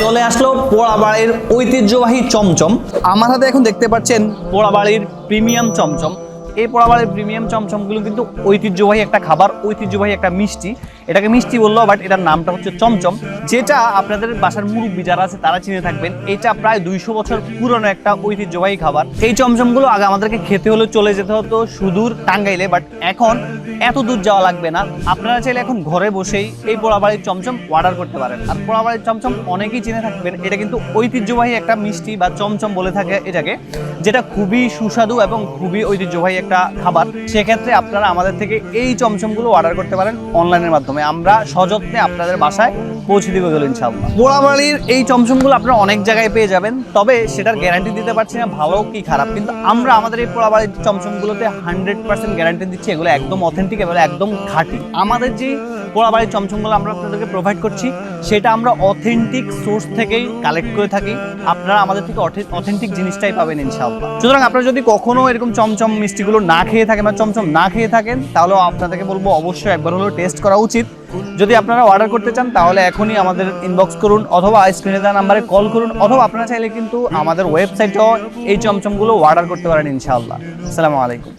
চলে আসলো পোড়াবাড়ির ঐতিহ্যবাহী চমচম। আমার হাতে এখন দেখতে পাচ্ছেন পোড়াবাড়ির প্রিমিয়াম চমচম। এই পোড়াবাড়ির প্রিমিয়াম চমচমগুলো কিন্তু ঐতিহ্যবাহী একটা খাবার, ঐতিহ্যবাহী একটা মিষ্টি। এটাকে মিষ্টি বলল বাট এটার নামটা হচ্ছে চমচম। যেটা আপনাদের বাসার মুরব্বী যারা আছে, তারা চিনে থাকবেন, এটা প্রায় দুইশো বছর পুরনো একটা ঐতিহ্যবাহী খাবার। এই চমচমগুলো আগে আমাদেরকে খেতে হলে চলে যেতে হতো সুদূর টাঙ্গাইলে বাট এখন এত দূর যাওয়া লাগবে না। আপনারা চাইলে এখন ঘরে বসেই এই পোড়াবাড়ির চমচম অর্ডার করতে পারেন। আর পোড়াবাড়ির চমচম অনেকেই চিনে থাকবেন, এটা কিন্তু ঐতিহ্যবাহী একটা মিষ্টি বা চমচম বলে থাকে এটাকে, যেটা খুবই সুস্বাদু এবং খুবই ঐতিহ্যবাহী একটা খাবার। সেক্ষেত্রে আপনারা আমাদের থেকে এই চমচমগুলো অর্ডার করতে পারেন অনলাইনের মাধ্যমে। আমরা সযত্নে আপনাদের বাসায় পৌঁছে দিব গেল ইনশাআল্লাহ। পোড়াবাড়ির এই চমচমগুলো আপনারা অনেক জায়গায় পেয়ে যাবেন, তবে সেটার গ্যারান্টি দিতে পারছি না, ভালো কি খারাপ। কিন্তু আমরা আমাদের এই পোড়াবাড়ির চমচমগুলোতে হান্ড্রেড পার্সেন্ট গ্যারান্টি দিচ্ছি, এগুলো একদম অথেন্টিক এবং একদম খাঁটি। আমাদের যে পোড়াবাড়ির চমচমগুলো আমরা আপনাদেরকে প্রোভাইড করছি। সেটা আমরা অথেন্টিক সোর্স থেকেই কালেক্ট করে থাকি। আপনারা আমাদের থেকে অথেন্টিক জিনিসটাই পাবেন ইনশাআল্লাহ। সুতরাং আপনারা যদি কখনো এরকম চমচম মিষ্টিগুলো না খেয়ে থাকেন বা চমচম না খেয়ে থাকেন, তাহলেও আপনাদেরকে বলব অবশ্যই একবার হলেও টেস্ট করা উচিত। যদি আপনারা অর্ডার করতে চান, তাহলে এখনই আমাদের ইনবক্স করুন অথবা স্ক্রিনে দেওয়া নাম্বারে কল করুন, অথবা আপনারা চাইলে কিন্তু আমাদের ওয়েবসাইটেও এই চমচমগুলো অর্ডার করতে পারেন ইনশাআল্লাহ। আসসালামু আলাইকুম।